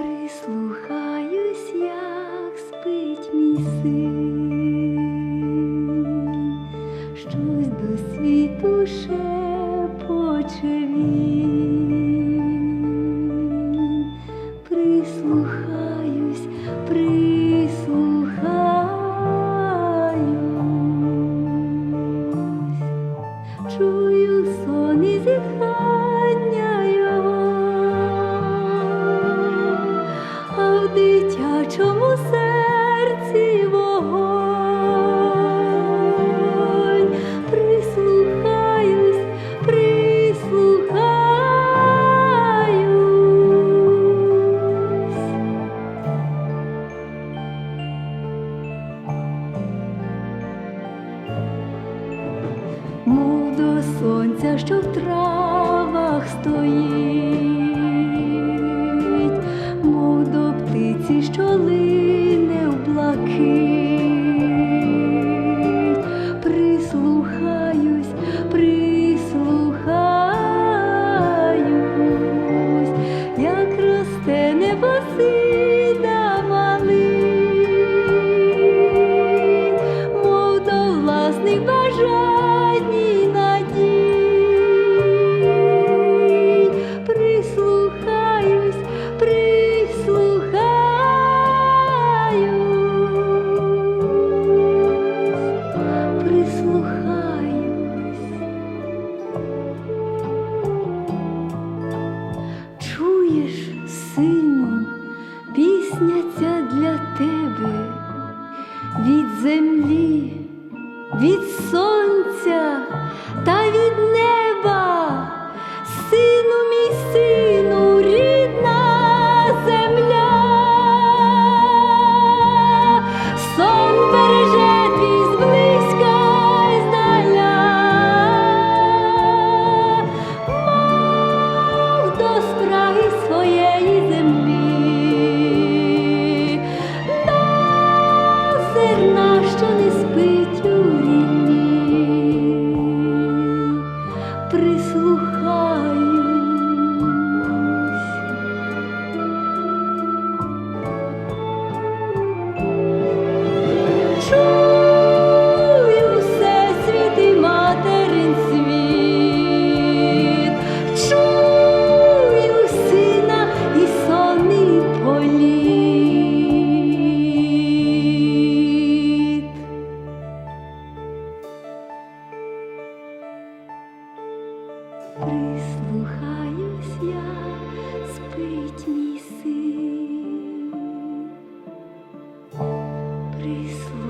прислухаюсь, як спить мій син, щось до світу шепоче він. Прислухаюсь, прислухаюсь, чую сон і зітхання дитячому серці вогонь. Прислухаюсь, прислухаюсь. мов до сонця, що в небосида малий, мов до власних пісня для тебе від землі, від сонця що не спить у рідні, прислухаюсь. Мій син. Прислухаюсь.